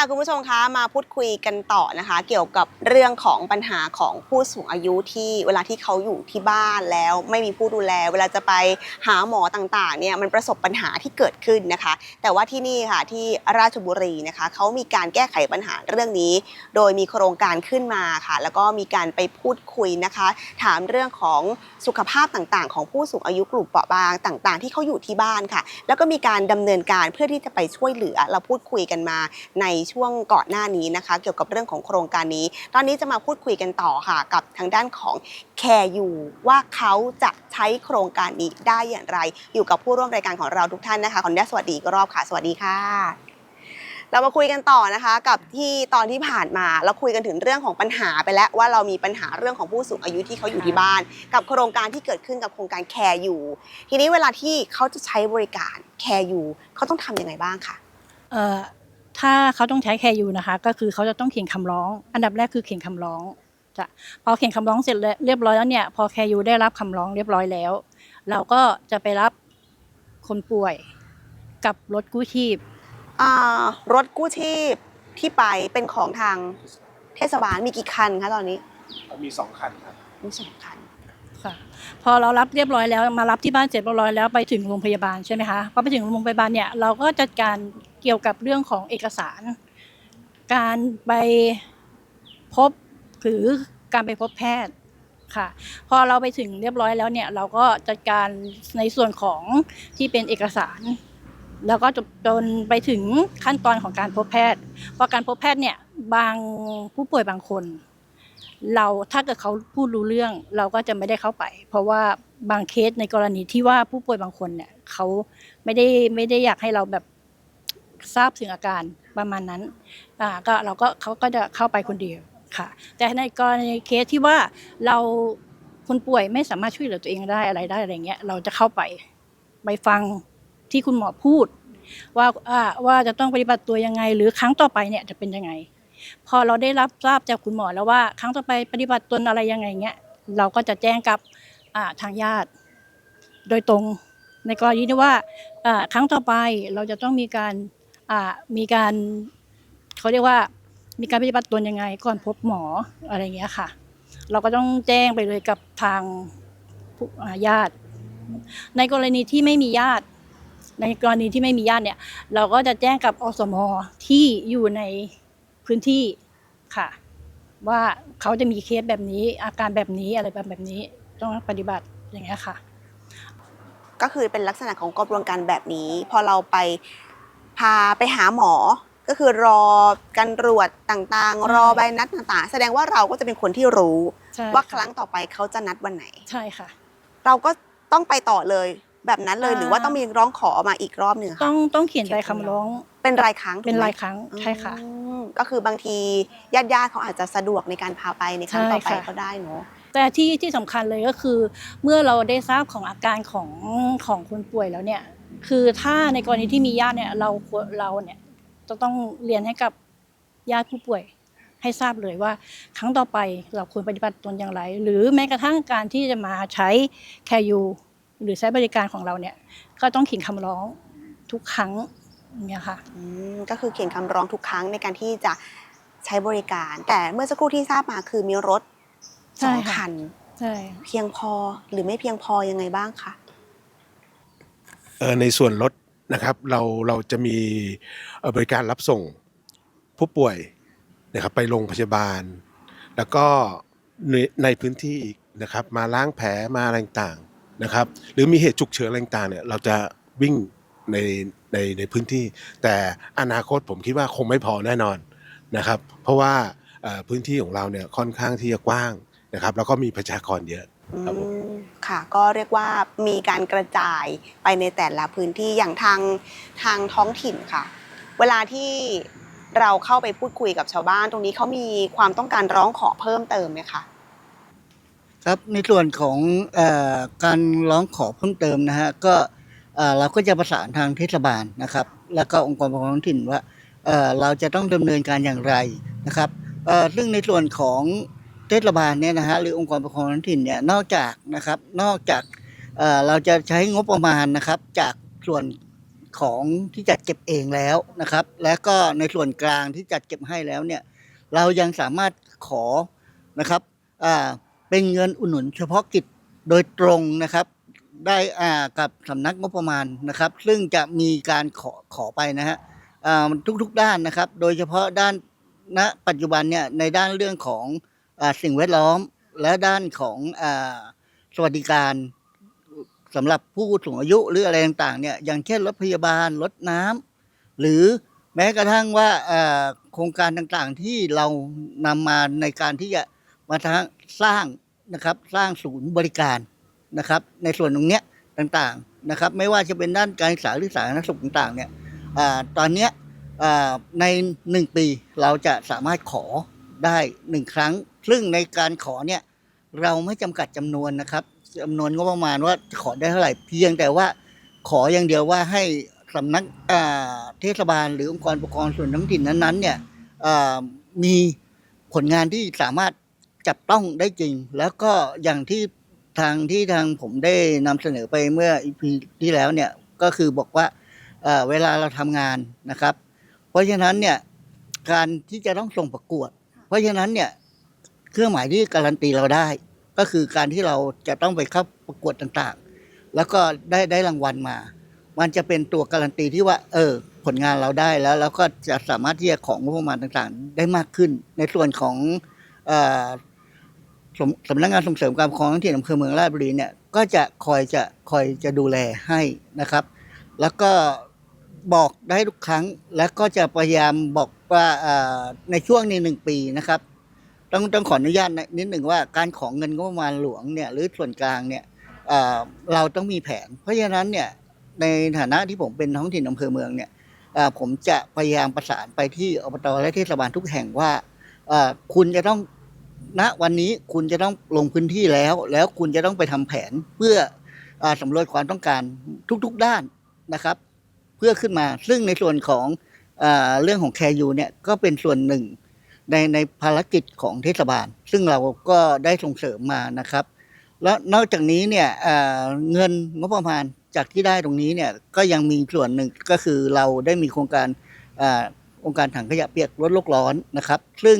ค่ะคุณผู้ชมคะมาพูดคุยกันต่อนะคะ เกี่ยวกับเรื่องของปัญหาของผู้สูงอายุที่เวลาที่เขาอยู่ที่บ้านแล้วไม่มีผู้ดูแล เวลาจะไปหาหมอต่างๆเนี่ยมันประสบปัญหาที่เกิดขึ้นนะคะ แต่ว่าที่นี่ค่ะที่ราชบุรีนะคะเขามีการแก้ไขปัญหาเรื่องนี้ โดยมีโครงการขึ้นมาค่ะ แล้วก็มีการไปพูดคุยนะคะ ถามเรื่องของสุขภาพต่างๆ ของผู้สูงอายุกลุ่มเปราะบางต่าง ๆ ที่เขาอยู่ที่บ้านค่ะ แล้วก็มีการดำเนินการเพื่อที่จะไปช่วยเหลือเราพูดคุยกันมาในช่วงก่อนหน้านี้นะคะ เกี่ยวกับเรื่องของโครงการนี้ ตอนนี้จะมาพูดคุยกันต่อค่ะกับทางด้านของแคร์ยูว่าเขาจะใช้โครงการนี้ได้อย่างไร อยู่กับผู้ร่วมรายการของเราทุกท่านนะคะขออนุญาตสวัสดีอีกรอบค่ะ สวัสดีค่ะ เรามาคุยกันต่อนะคะกับที่ตอนที่ผ่านมาเราคุยกันถึงเรื่องของปัญหาไปแล้วว่าเรามีปัญหาเรื่องของผู้สูงอายุที่เขาอยู่ที่บ้าน กับโครงการที่เกิดขึ้นกับโครงการแคร์อยู่ทีนี้เวลาที่เขาจะใช้บริการแคร์อยู่เขาต้องทำยังไงบ้างคะ เอ่อ ถ้าเขาต้องใช้แคร์ยูนะคะ ก็คือเขาจะต้องเขียนคำร้อง อันดับแรกคือเขียนคำร้องจะพอเขียนคำร้องเสร็จแล้วเรียบร้อยแล้วเนี่ย พอแคร์ยูได้รับคำร้องเรียบร้อยแล้ว เราก็จะไปรับคนป่วยกับรถกู้ชีพ อ่ารถกู้ชีพที่ไปเป็นของทางเทศบาลมีกี่คันคะตอนนี้ มีสองคันครับ มีสองคัน ค่ะ พอเรารับเรียบร้อยแล้วมารับที่บ้านเสร็จเรียบร้อยแล้วไปถึงโรงพยาบาลใช่ไหมคะพอไปถึงโรงพยาบาลเนี่ยเราก็จัดการเกี่ยวกับเรื่องของเอกสาร การไปพบหรือการไปพบแพทย์ค่ะ พอเราไปถึงเรียบร้อยแล้วเนี่ยเราก็จัดการในส่วนของที่เป็นเอกสาร แล้วก็จนจนไปถึงขั้นตอนของการพบแพทย์พอการพบแพทย์เนี่ยบางผู้ป่วยบางคน เราถ้าเกิดเขาพูดรู้เรื่องเราก็จะไม่ได้เข้าไป เพราะว่าบางเคสในกรณีที่ว่าผู้ป่วยบางคนเนี่ยเขาไม่ได้ไม่ได้อยากให้เราแบบทราบถึงอาการประมาณนั้นอ่าก็เราก็เขาก็จะเข้าไปคนเดียวค่ะ แต่ในกรณีเคสที่ว่าเราคนป่วยไม่สามารถช่วยเหลือตัวเองได้อะไรได้อะไรเงี้ยเราจะเข้าไปไปฟังที่คุณหมอพูด ว่าอ่าว่าจะต้องปฏิบัติตัวยังไง หรือครั้งต่อไปเนี่ยจะเป็นยังไง พอเราได้รับทราบจากคุณหมอแล้วว่า ครั้งต่อไปปฏิบัติตนอะไรยังไงเงี้ยเราก็จะแจ้งกับทางญาติ โดยตรงในกรณีที่ว่าครั้งต่อไปเราจะต้องมีการมีการเขาเรียกว่ามีการปฏิบัติตนยังไงก่อนพบหมออะไรเงี้ยค่ะ เราก็ต้องแจ้งไปเลยกับทางญาติ ในกรณีที่ไม่มีญาติ ในกรณีที่ไม่มีญาติเนี่ย เราก็จะแจ้งกับอสมที่อยู่ใน พื้นที่ค่ะ ว่าเขาจะมีเคสแบบนี้ อาการแบบนี้อะไรแบบแบบนี้ ต้องปฏิบัติอย่างเงี้ยค่ะ ก็คือเป็นลักษณะของกระบวนการแบบนี้ พอเราไปพาไปหาหมอ ก็คือรอการตรวจต่างใช่ๆรอใบนัดต่างๆ แสดงว่าเราก็จะเป็นคนที่รู้ ใช่ว่าะครั้งต่อไปเขาจะนัดวันไหน ใช่ค่ะ เราก็ต้องไปต่อเลยแบบนั้นเลยอ่าหรือว่าต้องมีร้องขอมาอีกรอบหนึ่งต้คะองต้องเขียนเขียนใบคำคำร้ร้อองงเป็นรายครั้งถูกเป็นไหมรายครั้งใช่ค่ะ อืมก็คือบางทีญาติญาติๆเขาอาจจะสะดวกในการพาไปในครั้งต่อไปใช่ค่ะ ก็ได้เนาะ แต่ที่ที่สำคัญเลยก็คือ เมื่อเราได้ทราบของอาการของของคนป่วยแล้วเนี่ย คือถ้าในกรณีที่มีญาติเนี่ยเราควรเราเนี่ยจะต้องเรียนให้กับญาติผู้ป่วย ให้ทราบเลยว่า ครั้งต่อไปเราควรปฏิบัติตนอย่างไร หรือแม้กระทั่งการที่จะมาใช้แคยูหรือใช้บริการของเราเนี่ย ก็ต้องเขียนคำร้องทุกครั้งอย่าง เนี่ยค่ะ อืมก็คือเขียนคำร้องทุกครั้งในการที่จะใช้บริการ แต่เมื่อสักครู่ที่ทราบมาคือมีรถสใช่องค่ะ คัน ใช่ เพียงพอหรือไม่เพียงพอยังไงบ้างคะ เอ่อในส่วนรถนะครับเราเราจะมีเอ่อบริการรับส่งผู้ป่วยนะครับไปโรงพยาบาล แล้วก็ในในพื้นที่อีกนะครับมาล้างแผลมาอะไรต่างๆนะครับหรือมีเหตุฉุกเฉินอะไรต่างๆเนี่ยเราจะวิ่ง ในในในพื้นที่ แต่อนาคตผมคิดว่าคงไม่พอแน่นอนนะครับ เพราะว่าเอ่อพื้นที่ของเราเนี่ยค่อนข้างที่จะกว้างนะครับ แล้วก็มีประชากรเยอะครับผมอืมค่ะก็เรียกว่ามีการกระจายไปในแต่ละพื้นที่อย่างทางทางท้องถิ่นค่ะ เวลาที่เราเข้าไปพูดคุยกับชาวบ้าน ตรงนี้เขามีความต้องการร้องขอเพิ่มเติมไหมคะครับในส่วนของเออการร้องขอเพิ่มเติมนะฮะก็ เราก็จะประสานทางเทศบาลนะครับ แล้วก็องค์กรปกครองท้องถิ่นว่าเราจะต้องดำเนินการอย่างไรนะครับซึ่งในส่วนของเทศบาลเนี่ยนะฮะหรือองค์กรปกครองท้องถิ่นเนี่ยนอกจากนะครับนอกจากเราจะใช้งบประมาณนะครับจากส่วนของที่จัดเก็บเองแล้วนะครับ และก็ในส่วนกลางที่จัดเก็บให้แล้วเนี่ยเรายังสามารถขอนะครับเป็นเงินอุดหนุนเฉพาะกิจโดยตรงนะครับ ได้อ่ากับสำนักงบประมาณนะครับ ซึ่งจะมีการขอขอไปนะฮะอ่าทุกๆด้านนะครับ โดยเฉพาะด้านณปัจจุบันเนี่ยในด้านเรื่องของอาสิ่งแวดล้อม และด้านของอาสวัสดิการสำหรับผู้สูงอายุหรืออะไรต่างๆเนี่ยอย่างเช่นรถพยาบาลรถน้ำหรือแม้กระทั่งว่าโครงการต่างๆที่เรานำมาในการที่จะมาทางสร้างนะครับสร้างศูนย์บริการ นะครับ ในส่วนตรงเนี้ยต่างๆนะครับ ไม่ว่าจะเป็นด้านการศึกษาหรือสาธารณสุขต่างๆเนี่ยอตอนเนี้ยในหนึ่งปีเราจะสามารถขอได้หนึ่งครั้ง ซึ่งในการขอเนี่ยเราไม่จำกัดจำนวนนะครับจำนวนงบประมาณว่าขอได้เท่าไหร่เพียงแต่ว่าขออย่างเดียวว่าให้สำนักเทศบาลหรือองค์กรปกครองส่วนท้องถิ่นนั้นๆเนี่ยมีผลงานที่สามารถจับต้องได้จริง แล้วก็อย่างที่ ทางที่ทางผมได้นำเสนอไปเมื่ออีพีที่แล้วเนี่ยก็คือบอกว่าเเวลาเราทำงานนะครับ เพราะฉะนั้นเนี่ยการที่จะต้องส่งประกวด เพราะฉะนั้นเนี่ยเครื่องหมายที่การันตีเราได้ ก็คือการที่เราจะต้องไปเข้าประกวดต่างๆ แล้วก็ได้ได้รางวัลมา มันจะเป็นตัวการันตีที่ว่า เออ ผลงานเราได้แล้วเราก็จะสามารถที่จะของงบประมาณต่างๆ ได้มากขึ้น ในส่วนของ สำสำนักงานส่งเสริมการปกครองท้องถิ่นอำเภอเมืองราชบุรีเนี่ยก็จะคอยจะคอยจะดูแลให้นะครับ แล้วก็บอกได้ทุกครั้ง แล้วก็จะพยายามบอกว่าในช่วงนี้หนึ่งปีนะครับ ต้องต้องขออนุญาตนิดหนึ่งว่าการของเงินงบประมาณหลวงเนี่ยหรือส่วนกลางเนี่ยเเราต้องมีแผน เพราะฉะนั้นเนี่ยในฐานะที่ผมเป็นท้องถิ่นอำเภอเมืองเนี่ยผมจะพยายามประสานไปที่อบตและเทศบาลทุกแห่งว่าคุณจะต้อง ณวันนี้คุณจะต้องลงพื้นที่แล้ว แล้วคุณจะต้องไปทำแผนเพื่ออสำรวจความต้องการทุกๆด้านนะครับ เพื่อขึ้นมาซึ่งในส่วนของอเรื่องของแคยูเนี่ยก็เป็นส่วนหนึ่งในในภารกิจของเทศบาล ซึ่งเราก็ได้ส่งเสริมมานะครับ แล้วนอกจากนี้เนี่ยเงินงบประมาณจากที่ได้ตรงนี้เนี่ยก็ยังมีส่วนหนึ่งก็คือเราได้มีโครงการอองค์การถังขยะเปียกลดโลกร้อนนะครับ ซึ่ง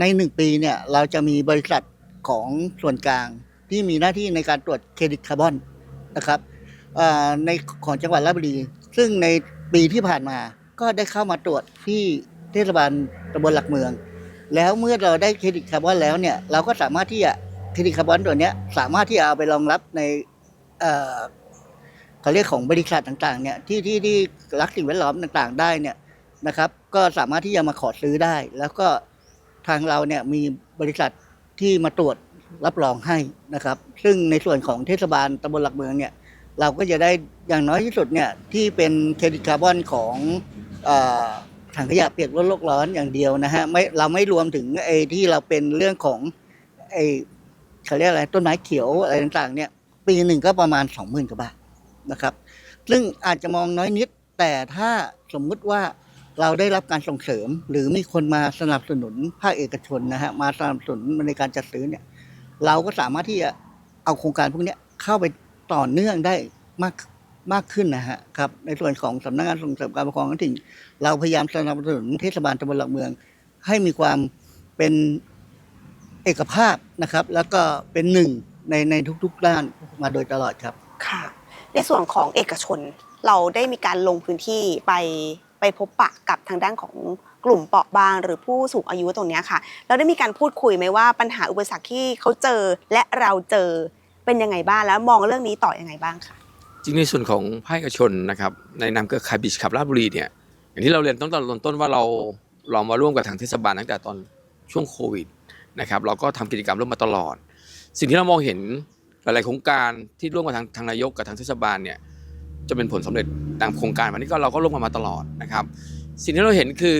ในหนึ่งปีเนี่ยเราจะมีบริษัทของส่วนกลางที่มีหน้าที่ในการตรวจเครดิตคาร์บอนนะครับในของจังหวัดราชบุรี ซึ่งในปีที่ผ่านมาก็ได้เข้ามาตรวจที่เทศบาลตำบลหลักเมือง แล้วเมื่อเราได้เครดิตคาร์บอนแล้วเนี่ยเราก็สามารถที่จะเครดิตคาร์บอนตัวนี้สามารถที่จะเอาไปรองรับในเอ่อเขาเรียกของบริษัทต่างๆเนี่ยที่ที่ที่รักสิ่งแวดล้อมต่างๆ ได้เนี่ยนะครับ ก็สามารถที่จะมาขอซื้อได้ แล้วก็ ทางเราเนี่ยมีบริษัทที่มาตรวจรับรองให้นะครับ ซึ่งในส่วนของเทศบาลตำบลหลักเมืองเนี่ยเราก็จะได้อย่างน้อยที่สุดเนี่ยที่เป็นเครดิตคาร์บอนของอถังขยะเปียกลดโลกร้อนอย่างเดียวนะฮะไม่เราไม่รวมถึงไอ้ที่เราเป็นเรื่องของไอ้เขาเรียกอะไรต้นไม้เขียวอะไรต่างๆเนี่ยปีหนึ่งก็ประมาณสองหมื่นกว่าบาทนะครับ ซึ่งอาจจะมองน้อยนิดแต่ถ้าสมมุติว่า เราได้รับการส่งเสริม หรือมีคนมาสนับสนุนภาคเอกชนนะฮะมาสนับสนุนในการจัดซื้อเนี่ย เราก็สามารถที่จะเอาโครงการพวกนี้เข้าไปต่อเนื่องได้มากมากขึ้นนะฮะครับในส่วนของสำนักงานส่งเสริมการปกครองท้องถิ่นเราพยายามสนับสนุนเทศบาลตำบลหลักเมือง ให้มีความเป็นเอกภาพนะครับ แล้วก็เป็นหนึ่งในในทุกๆด้านมาโดยตลอดครับค่ะ ในส่วนของเอกชนเราได้มีการลงพื้นที่ไป ไปพบปะกับทางด้านของกลุ่มเปราะบางหรือผู้สูงอายุตรงนี้ค่ะ เราได้มีการพูดคุยไหมว่าปัญหาอุปสรรคที่เขาเจอและเราเจอเป็นยังไงบ้างแล้วมองเรื่องนี้ต่อยังไงบ้างค่ะ จริงในส่วนของภาคเอกชนนะครับในนามเครือข่ายบิชขับราชบุรีเนี่ยอย่างที่เราเรียนตั้งแต่ตอนต้นว่าเราเรามาร่วมกับทางเทศบาลตั้งแต่ตอนช่วงโควิดนะครับเราก็ทำกิจกรรมร่วมมาตลอด สิ่งที่เรามองเห็นหลาย ๆ โครงการที่ร่วมกับทางทางนายกกับทางเทศบาลเนี่ย จะเป็นผลสำเร็จตามโครงการวันนี้ก็เราก็ร่วมกันมาตลอดนะครับ สิ่งที่เราเห็นคือ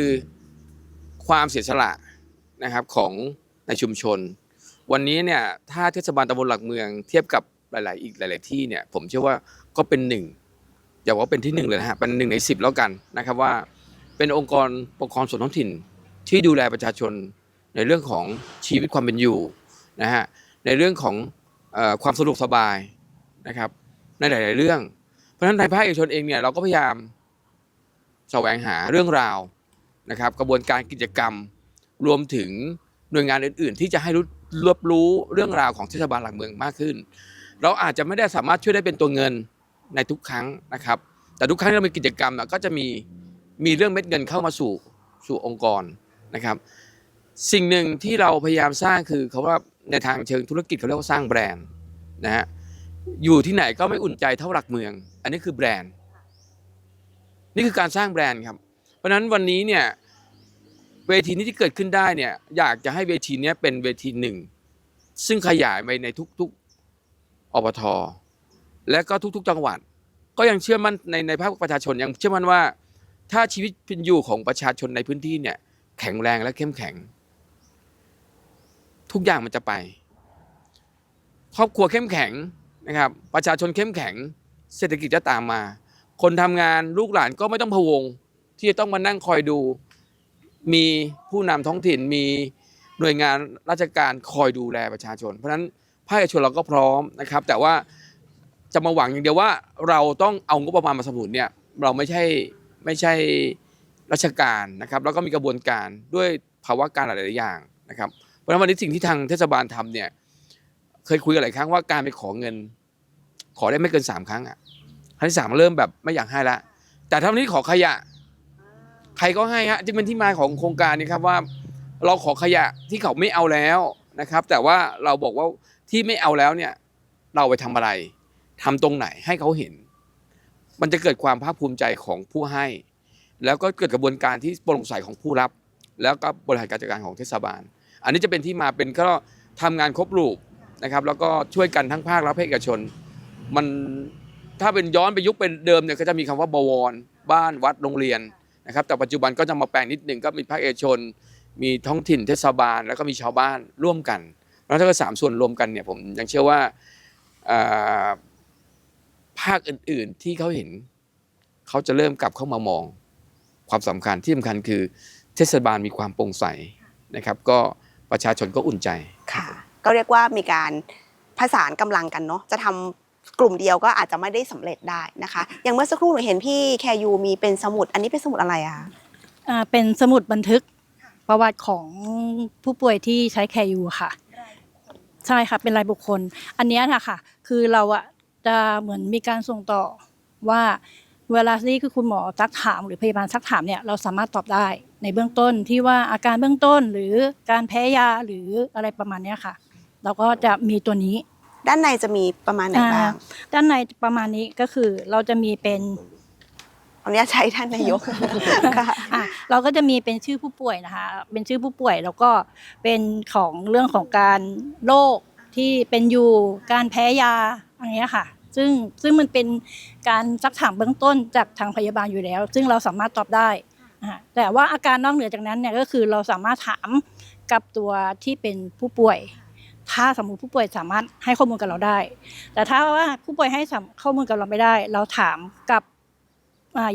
ความเสียสละนะครับของในชุมชน วันนี้เนี่ยถ้าเทศบาลตำบลหลักเมืองเทียบกับหลาย ๆ อีกหลาย ๆ ที่เนี่ยผมเชื่อว่าก็เป็นหนึ่งอย่าว่าเป็นที่หนึ่งเลยนะฮะเป็นหนึ่งในสิบแล้วกันนะครับว่า เป็นองค์กรปกครองส่วนท้องถิ่นที่ดูแลประชาชนในเรื่องของชีวิตความเป็นอยู่นะฮะในเรื่องของความสะดวกสบายนะครับในหลาย ๆ เรื่อง ราะฉะนั้นในภาคเอกชนเองเนี่ยเราก็พยายามแสวงหาเรื่องราวนะครับ กระบวนการกิจกรรมรวมถึงหน่วยงานอื่น ๆ ที่จะให้รู้รับรู้เรื่องราวของเทศบาลหลักเมืองมากขึ้น เราอาจจะไม่ได้สามารถช่วยได้เป็นตัวเงินในทุกครั้งนะครับ แต่ทุกครั้งที่เรามีกิจกรรมก็จะมีมีเรื่องเม็ดเงินเข้ามาสู่สู่องค์กรนะครับ สิ่งหนึ่งที่เราพยายามสร้างคือเขาว่าในทางเชิงธุรกิจเขาเรียกว่าสร้างแบรนด์นะฮะ อยู่ที่ไหนก็ไม่อุ่นใจเท่าหลักเมือง อันนี้คือแบรนด์ นี่คือการสร้างแบรนด์ครับ เพราะฉะนั้นวันนี้เนี่ยเวทีนี้ที่เกิดขึ้นได้เนี่ยอยากจะให้เวทีนี้เป็นเวทีหนึ่ง ซึ่งขยายไปในทุกๆอบทและก็ทุก ๆ จังหวัด ก็ยังเชื่อมั่นในในภาคประชาชนยังเชื่อมั่นว่า ถ้าชีวิตเป็นอยู่ของประชาชนในพื้นที่เนี่ยแข็งแรงและเข้มแข็ง ทุกอย่างมันจะไป ครอบครัวเข้มแข็ง นะครับ ประชาชนเข้มแข็ง เศรษฐกิจจะตามมา คนทำงานลูกหลานก็ไม่ต้องพะวง ที่จะต้องมานั่งคอยดู มีผู้นำท้องถิ่นมีหน่วยงานราชการคอยดูแลประชาชน เพราะฉะนั้นภาคเอกชนเราก็พร้อมนะครับ แต่ว่าจะมาหวังอย่างเดียวว่าเราต้องเอางบประมาณมาสนับสนุนเนี่ยเราไม่ใช่ไม่ใช่ราชการนะครับ แล้วก็มีกระบวนการด้วยภาวะการหลาย ๆ อย่างนะครับ เพราะฉะนั้นวันนี้สิ่งที่ทางเทศบาลทำเนี่ย เคยคุยกันหลายครั้งว่าการไปขอเงิน ขอได้ไม่เกินสามครั้งอะครั้งที่สามเริ่มแบบไม่อยากให้ละ แต่ถ้านนี้ขอขยะ ใครก็ให้ฮะจึงเป็นที่มาของโครงการนี้ครับว่า เราขอขยะที่เขาไม่เอาแล้วนะครับ แต่ว่าเราบอกว่าที่ไม่เอาแล้วเนี่ย เราไปทำอะไรทำตรงไหนให้เขาเห็น มันจะเกิดความภาคภูมิใจของผู้ให้ แล้วก็เกิดกระบวนการที่โปร่งใสของผู้รับ แล้วก็บริหารการจัดการของเทศบาล อันนี้จะเป็นที่มาเป็นก็ทำงานครบรูป นะครับแล้วก็ช่วยกันทั้งภาคและภาคเอกชน มันถ้าเป็นย้อนไปยุคเป็นเดิมเนี่ยก็จะมีคำว่าบวร บ้านวัดโรงเรียนนะครับ แต่ปัจจุบันก็จะมาแปลงนิดหนึ่งก็มีภาคเอกชน มีท้องถิ่นเทศบาล แล้วก็มีชาวบ้านร่วมกันแล้วถ้าเกิดสามส่วนรวมกันเนี่ยผมยังเชื่อว่าภาคอื่น ๆที่เขาเห็น เขาจะเริ่มกลับเข้ามามองความสำคัญที่สำคัญคือเทศบาลมีความโปร่งใสนะครับ ก็ประชาชนก็อุ่นใจค่ะ ก็เรียกว่ามีการผสานกำลังกันเนาะจะทำกลุ่มเดียวก็อาจจะไม่ได้สำเร็จได้นะคะ อย่างเมื่อสักครู่หนูเห็นพี่แคยูมีเป็นสมุด อันนี้เป็นสมุดอะไรอะคะอ่าเป็นสมุดบันทึกประวัติของผู้ป่วยที่ใช้แคร์ยูค่ะ ใช่ค่ะ เป็นรายบุคคล อันนี้นะค่ะคือเราอะจะเหมือนมีการส่งต่อว่าเวลาที่คือคุณหมอซักถามหรือพยาบาลซักถามเนี่ยเราสามารถตอบได้ในเบื้องต้นที่ว่าอาการเบื้องต้นหรือการแพ้ยาหรืออะไรประมาณนี้ค่ะ เราก็จะมีตัวนี้ ด้านในจะมีประมาณไหนบ้างด้านในประมาณนี้ก็คือเราจะมีเป็นอันนี้ใช้ท่านนายกค่ะอะเราก็จะมีเป็นชื่อผู้ป่วยนะคะ เป็นชื่อผู้ป่วยแล้วก็เป็นของเรื่องของการโรคที่เป็นอยู่การแพ้ยาอย่างเงี้ยค่ะ ซึ่งซึ่งมันเป็นการซักถามเบื้องต้นจากทางพยาบาลอยู่แล้ว ซึ่งเราสามารถตอบได้อะแต่ว่าอาการนอกเหนือจากนั้นเนี่ยก็คือเราสามารถถามกับตัวที่เป็นผู้ป่วย ถ้าสมมติผู้ป่วยสามารถให้ข้อมูลกับเราได้ แต่ถ้าว่าผู้ป่วยให้ข้อมูลกับเราไม่ได้ เราถามกับ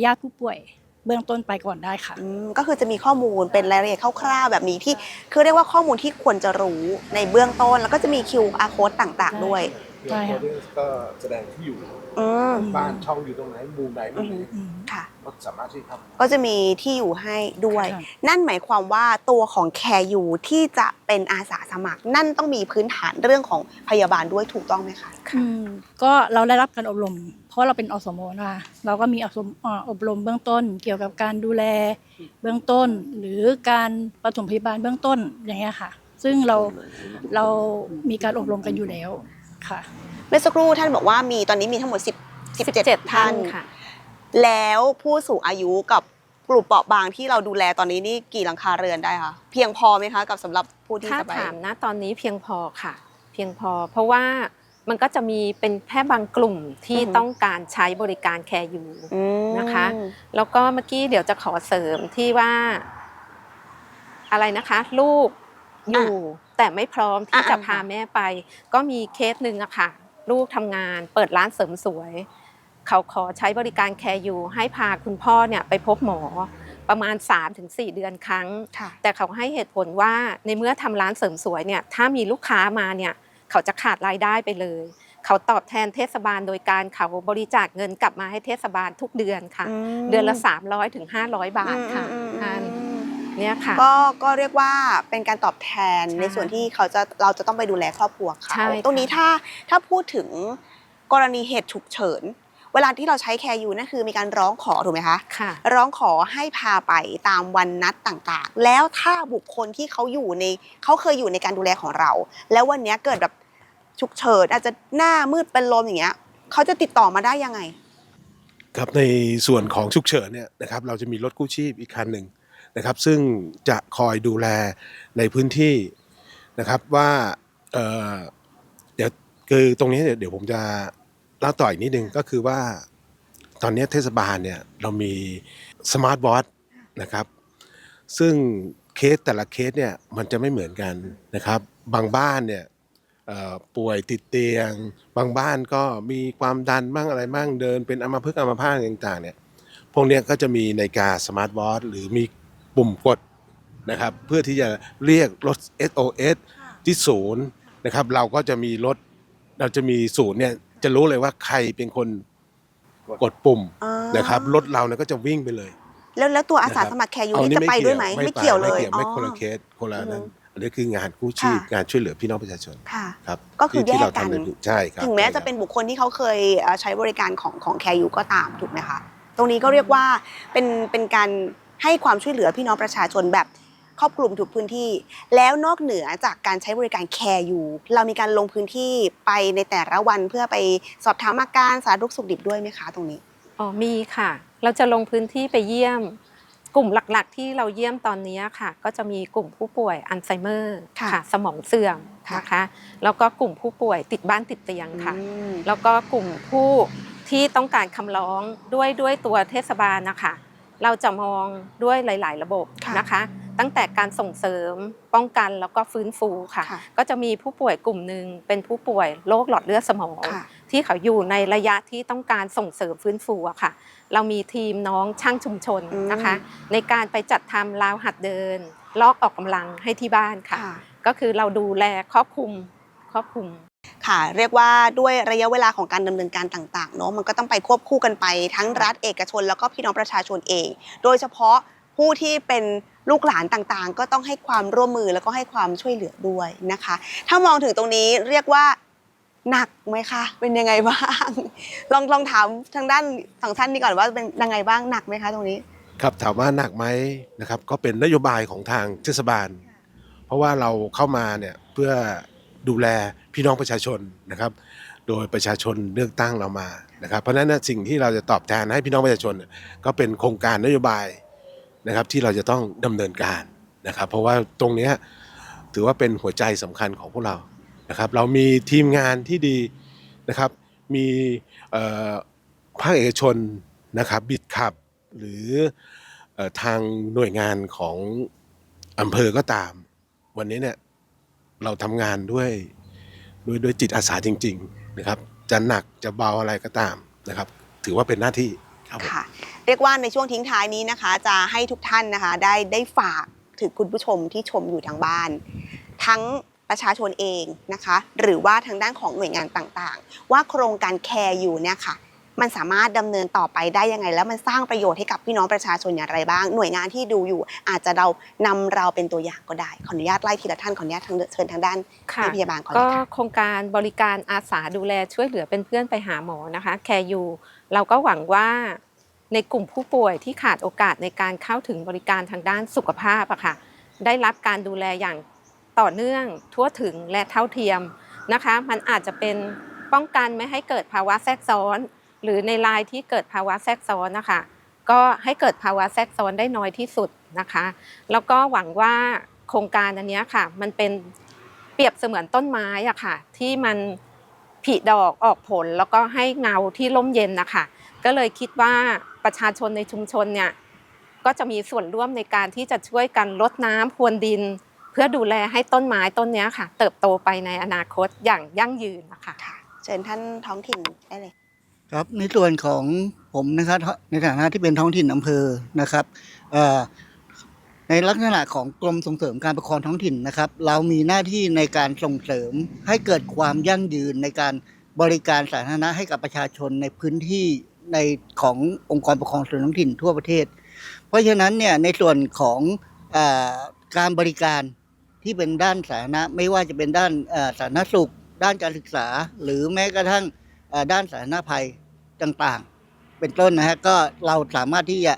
ญาติผู้ป่วยเบื้องต้นไปก่อนได้ค่ะก็คือจะมีข้อมูลเป็นรายละเอียดคร่าวๆ แบบนี้ที่คือเรียกว่าข้อมูลที่ควรจะรู้ในเบื้องต้น แล้วก็จะมี QR code ต่าง ๆ ด้วย ใช่ค่ะ ก็แสดงที่อยู่อืมบ้านช่องอยู่ตรงไหนมุมไหนมุมไหนมค่ะ ก็สามารถที่ทำก็จะมีที่อยู่ให้ด้วย ค่ะ นั่นหมายความว่าตัวของแคร์ยูที่จะเป็นอาสาสมัคร นั่นต้องมีพื้นฐานเรื่องของพยาบาลด้วยถูกต้องไหมคะ อืมก็เราได้รับการอบรม เพราะเราเป็นอสมนะคะเราก็มีอบรมอ่าอบรมเบื้องต้น เกี่ยวกับการดูแลเบื้องต้น หรือการปฐมพยาบาลเบื้องต้นอย่างเงี้ยค่ะ ซึ่งเราเรามีการอบรมกันอยู่แล้ว ค่ะเมื่อสักครู่ท่านบอกว่ามีตอนนี้มีทั้งหมด10 17 ท่านค่ะ แล้วผู้สูงอายุกับกลุ่มเปราะบางที่เราดูแลตอนนี้นี่กี่หลังคาเรือนได้คะเพียงพอไหมคะกับสำหรับผู้ที่ถ้าจะไปถามนะตอนนี้เพียงพอค่ะ เพียงพอ เพราะว่ามันก็จะมีเป็นแค่บางกลุ่มที่ต้องการใช้บริการแคร์อยู่อืมนะคะ แล้วก็เมื่อกี้เดี๋ยวจะขอเสริมที่ว่า อะไรนะคะ ลูกอยู่ แต่ไม่พร้อมที่อะจะอะพาแม่ไป ก็มีเคสหนึ่งอะค่ะ ลูกทำงานเปิดร้านเสริมสวย เขาขอใช้บริการแคร์อยู่ให้พาคุณพ่อเนี่ยไปพบหมอประมาณ 3-4 เดือนครั้งค่ะแต่เขาให้เหตุผลว่าในเมื่อทำร้านเสริมสวยเนี่ยถ้ามีลูกค้ามาเนี่ยเขาจะขาดรายได้ไปเลย เขาตอบแทนเทศบาลโดยการเขาบริจาคเงินกลับมาให้เทศบาลทุกเดือนค่ะมเดือนละ 300ถึง500บาทค่ะ เนี่ยค่ะ ก็ก็เรียกว่าเป็นการตอบแทนใช่ในส่วนที่เขาจะเราจะต้องไปดูแลครอบครัวใช่เขาค่ะตรงนี้ถ้าถ้าพูดถึงกรณีเหตุฉุกเฉินเวลาที่เราใช้แคร์ยูนั่นคือมีการร้องขอถูกไหมคะค่ะ ร้องขอให้พาไปตามวันนัดต่างๆ แล้วถ้าบุคคลที่เขาอยู่ในเขาเคยอยู่ในการดูแลของเรา แล้ววันเนี้ยเกิดแบบฉุกเฉินอาจจะหน้ามืดเป็นลมอย่างเงี้ยเขาจะติดต่อมาได้ยังไง ครับในส่วนของฉุกเฉินเนี่ยนะครับเราจะมีรถกู้ชีพอีกคันหนึ่ง นะครับ ซึ่งจะคอยดูแลในพื้นที่นะครับว่าเเดี๋ยวคือตรงนี้เดี๋ยวผมจะเล่าต่ออีกนิดนึงก็คือว่าตอนนี้เทศบาลเนี่ยเรามีสมาร์ทวอทนะครับ ซึ่งเคสแต่ละเคสเนี่ยมันจะไม่เหมือนกันนะครับ บางบ้านเนี่ยป่วยติดเตียง บางบ้านก็มีความดันบ้างอะไรบ้างเดินเป็นอัมพฤกษ์อัมพาตต่างๆเนี่ยพวกนี้ก็จะมีในาฬิกาสมาร์ทวอทหรือมี ปุ่มกดนะครับ เพื่อที่จะเรียกรถ SOS ที่ศูนย์นะครับ เราก็จะมีรถ เราจะมีศูนย์เนี่ยจะรู้เลยว่าใครเป็นคนกดปุ่มอ่านนะครับรถเราเนี่ยก็จะวิ่งไปเลยแล้วแล้วตัวอาสานะครับสมัครแคร์ยูเอานี่จะไปด้วยไหมไม่เกี่ยวเลยไม่เกี่ยวไม่อ๋อคนละเคสคนละอือฮึนั้นอันนี้คืองานกู้ชีพค่ะงานช่วยเหลือพี่น้องประชาชนค่ะ ครับก็คือที่ที่แยกเรากัน ทำในพื้นใช่ครับถึงแม้ใช่คจะรับเป็นบุคคลที่เขาเคยเอ่อใช้บริการของของแคร์ยูก็ตามถูกไหมคะ ตรงนี้ก็เรียกว่าเป็นเป็นการ ให้ความช่วยเหลือพี่น้องประชาชนแบบครอบคลุมทุกพื้นที่ แล้วนอกเหนือจากการใช้บริการแคร์ยูเรามีการลงพื้นที่ไปในแต่ละวันเพื่อไปสอบถามอาการสารทุกข์สุขดิบด้วยไหมคะตรงนี้อ๋อมีค่ะ เราจะลงพื้นที่ไปเยี่ยม กลุ่มหลักๆ ที่เราเยี่ยมตอนนี้ค่ะ ก็จะมีกลุ่มผู้ป่วยอัลไซเมอร์ค่ะค่ะสมองเสื่อมค่ะนะคะแล้วก็กลุ่มผู้ป่วยติดบ้านติดเตียงค่ะอืมแล้วก็กลุ่มผู้ที่ต้องการคำร้องด้วยด้วยตัวเทศบาลนะคะ เราจะมองด้วยหลาย ๆ ระบบค่ะนะคะ ตั้งแต่การส่งเสริมป้องกันแล้วก็ฟื้นฟูค่ะค่ะ ก็จะมีผู้ป่วยกลุ่มหนึ่งเป็นผู้ป่วยโรคหลอดเลือดสมองค่ะที่เขาอยู่ในระยะที่ต้องการส่งเสริมฟื้นฟูอะค่ะ เรามีทีมน้องช่างชุมชนอืมนะคะ ในการไปจัดทำราวหัดเดินลอกออกกำลังให้ที่บ้านค่ะค่ะก็คือเราดูแลครอบคลุมครอบคลุม ค่ะเรียกว่าด้วยระยะเวลาของการดำเนินการต่างๆเนาะมันก็ต้องไปควบคู่กันไปทั้งรัฐเอกชน แล้วก็พี่น้องประชาชนเอง โดยเฉพาะผู้ที่เป็นลูกหลานต่างๆ ก็ต้องให้ความร่วมมือแล้วก็ให้ความช่วยเหลือด้วยนะคะ ถ้ามองถึงตรงนี้เรียกว่าหนักไหมคะ เป็นยังไงบ้าง ลองลองถามทางด้านสองท่านนี้ก่อนว่าเป็นยังไงบ้างหนักไหมคะตรงนี้ ครับถามว่าหนักไหมนะครับ ก็เป็นนโยบายของทางเทศบาล เพราะว่าเราเข้ามาเนี่ยเพื่อดูแล พี่น้องประชาชนนะครับ โดยประชาชนเลือกตั้งเรามานะครับ เพราะฉะนั้นนยสิ่งที่เราจะตอบแทนให้พี่น้องประชาชนเนี่ยก็เป็นโครงการนโยบายนะครับที่เราจะต้องดำเนินการนะครับ เพราะว่าตรงเนี้ยถือว่าเป็นหัวใจสำคัญของพวกเรานะครับ เรามีทีมงานที่ดีนะครับ มีเอ่อภาคเอกชนนะครับบิดขับหรือเอ่อทางหน่วยงานของอำเภอก็ตาม วันนี้เนี่ยเราทำงานด้วย ด้วยด้วยจิตอาสาจริงๆนะครับจะหนักจะเบาอะไรก็ตามนะครับ ถือว่าเป็นหน้าที่ครับผมค่ะ เรียกว่าในช่วงทิ้งท้ายนี้นะคะ จะให้ทุกท่านนะคะได้ได้ฝากถึงคุณผู้ชมที่ชมอยู่ทางบ้าน ทั้งประชาชนเองนะคะ หรือว่าทางด้านของหน่วยงานต่างๆ ว่าโครงการแคร์อยู่เนี่ยค่ะ มันสามารถดำเนินต่อไปได้ยังไง แล้วมันสร้างประโยชน์ให้กับพี่น้องประชาชนอย่างไรบ้าง หน่วยงานที่ดูอยู่ อาจจะเรานำเราเป็นตัวอย่างก็ได้ ขออนุญาตไล่ทีละท่านขออนุญาตทางเชิญทางด้านค่ะพยาบาลก่อนเลก็ยค่ะโครงการบริการอาสาดูแลช่วยเหลือเป็นเพื่อนไปหาหมอนะคะแคร์ยูเราก็หวังว่าในกลุ่มผู้ป่วยที่ขาดโอกาสในการเข้าถึงบริการทางด้านสุขภาพอะค่ะได้รับการดูแลอย่างต่อเนื่องทั่วถึงและเท่าเทียมนะคะ มันอาจจะเป็นป้องกันไม่ให้เกิดภาวะแทรกซ้อน หรือในรายที่เกิดภาวะแทรกซ้อนนะคะก็ให้เกิดภาวะแทรกซ้อนได้น้อยที่สุดนะคะ แล้วก็หวังว่าโครงการอันนี้ค่ะ มันเป็นเปรียบเสมือนต้นไม้อะค่ะ ที่มันผลิดอกออกผลแล้วก็ให้เงาที่ร่มเย็นนะคะก็เลยคิดว่าประชาชนในชุมชนเนี่ยก็จะมีส่วนร่วมในการที่จะช่วยกันลดน้ำพรวนดิน เพื่อดูแลให้ต้นไม้ต้นนี้ค่ะ เติบโตไปในอนาคตอย่างยั่งยืนนะคะเชิญท่านท้องถิ่นได้เลย ครับในส่วนของผมนะครับในฐานะที่เป็นท้องถิ่นอำเภอนะครับในลักษณะของกรมส่งเสริมการปกครองท้องถิ่นนะครับ เรามีหน้าที่ในการส่งเสริมให้เกิดความยั่งยืนในการบริการสาธารณะให้กับประชาชนในพื้นที่ในขององค์กรปกครองส่วนท้องถิ่นทั่วประเทศ เพราะฉะนั้นเนี่ยในส่วนของอการบริการที่เป็นด้านสาธารณะไม่ว่าจะเป็นด้านสาธารณสุข ด้านการศึกษา หรือแม้กระทั่ง ด้านสาธารณภัยต่างๆ เป็นต้นนะฮะก็เราสามารถที่จะ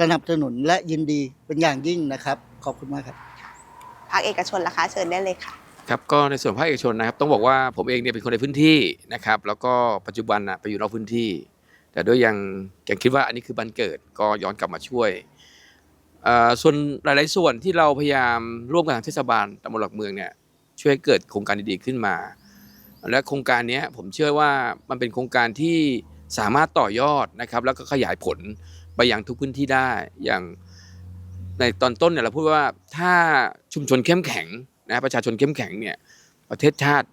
สนับสนุนและยินดีเป็นอย่างยิ่งนะครับ ขอบคุณมากครับ ภาคเอกชนล่ะคะเชิญได้เลยค่ะ ครับก็ในส่วนภาคเอกชนนะครับ ต้องบอกว่าผมเองเนี่ยเป็นคนในพื้นที่นะครับ แล้วก็ปัจจุบันนะไปอยู่นอกพื้นที่ แต่ด้วยยังยังคิดว่าอันนี้คือบันเกิดก็ย้อนกลับมาช่วยเอ่อส่วนหลาย ๆ ส่วนที่เราพยายามร่วมกับทางเทศบาลตำบลหลักเมืองเนี่ยช่วยให้เกิดโครงการดีๆขึ้นมา และโครงการนี้ผมเชื่อว่ามันเป็นโครงการที่สามารถต่อยอดนะครับ แล้วก็ขยายผลไปยังทุกพื้นที่ได้อย่างในตอนต้นเนี่ยเราพูดว่าถ้าชุมชนเข้มแข็งนะประชาชนเข้มแข็งเนี่ยประเทศชาติ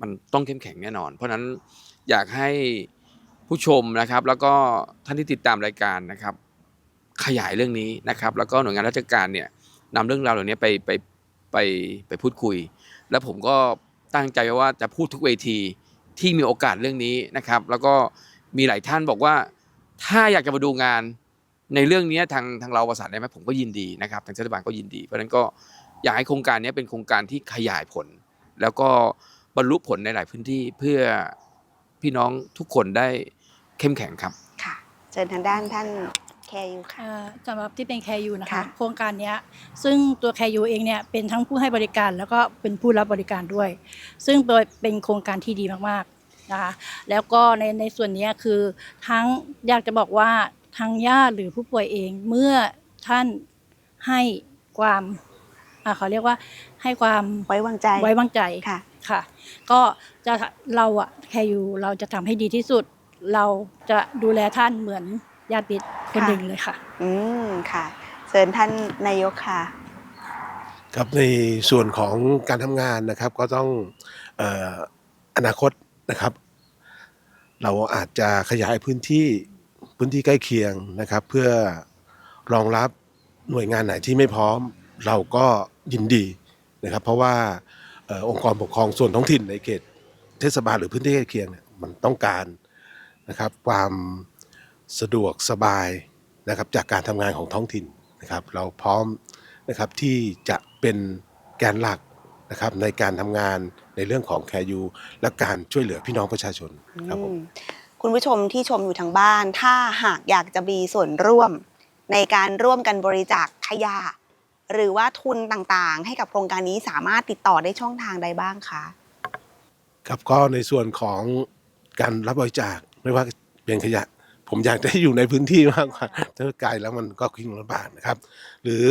มันต้องเข้มแข็งแน่นอน เพราะฉะนั้นอยากให้ผู้ชมนะครับ แล้วก็ท่านที่ติดตามรายการนะครับ ขยายเรื่องนี้นะครับ แล้วก็หน่วยงานราชการเนี่ยนำเรื่องราวเหล่านี้ไปไปไปไปพูดคุย แล้วผมก็ ตั้งใจว้ว่าจะพูดทุกเวทีที่มีโอกาสเรื่องนี้นะครับ แล้วก็มีหลายท่านบอกว่าถ้าอยากจะมาดูงานในเรื่องนี้ทางทางเราประสานได้ไหมผมก็ยินดีนะครับทางเทศบาลก็ยินดี เพราะฉะนั้นก็อยากให้โครงการนี้เป็นโครงการที่ขยายผล แล้วก็บรรลุผลในหลายพื้นที่เพื่อพี่น้องทุกคนได้เข้มแข็งครับค่ะเชิญทางด้านท่าน แคยูค่ะเอ่อสำหรับที่เป็นแคยูนะคะ ค่ะ โครงการเนี้ยซึ่งตัวแคยูเองเนี่ยเป็นทั้งผู้ให้บริการแล้วก็เป็นผู้รับบริการด้วย ซึ่งโดยเป็นโครงการที่ดีมากๆนะคะ แล้วก็ในในส่วนเนี้ยคือทั้งอยากจะบอกว่าทางญาติหรือผู้ป่วยเองเมื่อท่านให้ความอ่าเขาเรียกว่าให้ความไว้วางใจไว้วางใจ ค่ะ ค่ะ ก็จะเราอะแคยูเราจะทำให้ดีที่สุด เราจะดูแลท่านเหมือน ญาติมิตรคนค่ะหนึ่งเลยค่ะ อืมค่ะเชิญท่านนายกค่ะ ครับในส่วนของการทำงานนะครับ ก็ต้องเอ่ออนาคตนะครับ เราอาจจะขยายพื้นที่พื้นที่ใกล้เคียงนะครับ เพื่อรองรับหน่วยงานไหนที่ไม่พร้อม เราก็ยินดีนะครับ เพราะว่าเอ่อองค์กรปกครองส่วนท้องถิ่นในเขตเทศบาลหรือพื้นที่ใกล้เคียงเนี่ยมันต้องการนะครับความ สะดวกสบายนะครับจากการทำงานของท้องถิ่นนะครับเราพร้อมนะครับที่จะเป็นแกนหลักนะครับในการทำงานในเรื่องของแคยูและการช่วยเหลือพี่น้องประชาชนครับผมอืมคุณผู้ชมที่ชมอยู่ทางบ้าน ถ้าหากอยากจะมีส่วนร่วมในการร่วมกันบริจาคขยะ หรือว่าทุนต่างๆ ให้กับโครงการนี้สามารถติดต่อได้ช่องทางใดบ้างคะครับก็ในส่วนของการรับบริจาคไม่ว่าเป็นขยะ ผมอยากจะให้อยู่ในพื้นที่มากกว่าถ้าไกลแล้วมันก็คิงลำบากนะครับ หรือ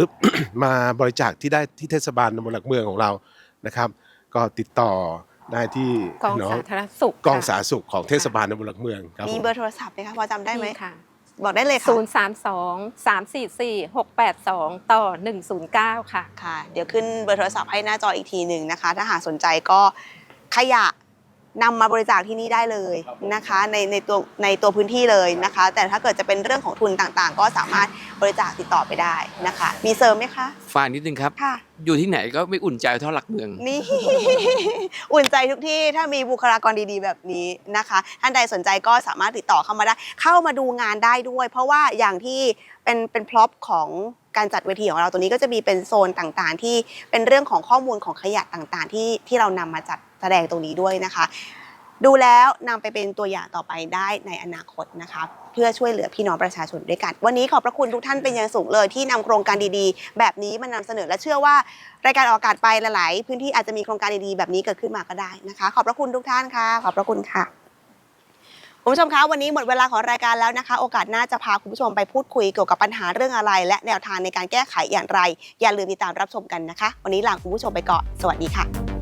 มาบริจาคที่ได้ที่เทศบาลตำบลหลักเมืองของเรานะครับ ก็ติดต่อได้ที่กองพี่น้สาธารณสุขกองค่ะสาธารณสุขของเทศบาลตำบลหลักเมืองครับมีผมเบอร์โทรศัพท์ไหมคะพอจำได้ไหมนี่ค่ะบอกได้เลยค่ะศูนย์สามสองสามสี่สี่หกแปดสองต่อหนึ่งศูนย์เก้าค่ะ ค่ะ เดี๋ยวขึ้นเบอร์โทรศัพท์ให้หน้าจออีกทีหนึ่งนะคะ ถ้าหากสนใจก็ขยะ นำมาบริจาคที่นี่ได้เลยนะคะในในตัวในตัวพื้นที่เลยนะคะ แต่ถ้าเกิดจะเป็นเรื่องของทุนต่างๆ ก็สามารถบริจาคติดต่อไปได้นะคะ มีเสริมไหมคะฝากนิดนึงครับ ค่ะ อยู่ที่ไหนก็ไม่อุ่นใจเท่าหลักเมือง นี่ อุ่นใจทุกที่ถ้ามีบุคลากรดีๆ แบบนี้นะคะ ท่านใดสนใจก็สามารถติดต่อเข้ามาได้ เข้ามาดูงานได้ด้วย เพราะว่าอย่างที่เป็นเป็นพร็อพของการจัดเวทีของเราตัวนี้ก็จะมีเป็นโซนต่างๆ ที่เป็นเรื่องของข้อมูลของขยะต่างๆ ที่ที่เรานำมาจัด แสดงตรงนี้ด้วยนะคะ ดูแล้วนำไปเป็นตัวอย่างต่อไปได้ในอนาคตนะคะเพื่อช่วยเหลือพี่น้องประชาชนด้วยกัน วันนี้ขอบพระคุณทุกท่านเป็นอย่างสูงเลยที่นำโครงการดีๆ แบบนี้มานำเสนอและเชื่อว่ารายการออกอากาศไปหลายๆพื้นที่อาจจะมีโครงการดีๆแบบนี้เกิดขึ้นมาก็ได้นะคะ ขอบพระคุณทุกท่านค่ะ ขอบพระคุณค่ะคุณผู้ชมคะวันนี้หมดเวลาของรายการแล้วนะคะ โอกาสหน้าจะพาคุณผู้ชมไปพูดคุยเกี่ยวกับปัญหาเรื่องอะไร และแนวทางในการแก้ไขอย่างไร อย่าลืมติดตามรับชมกันนะคะ วันนี้ลาคุณผู้ชมไปก่อนสวัสดีค่ะ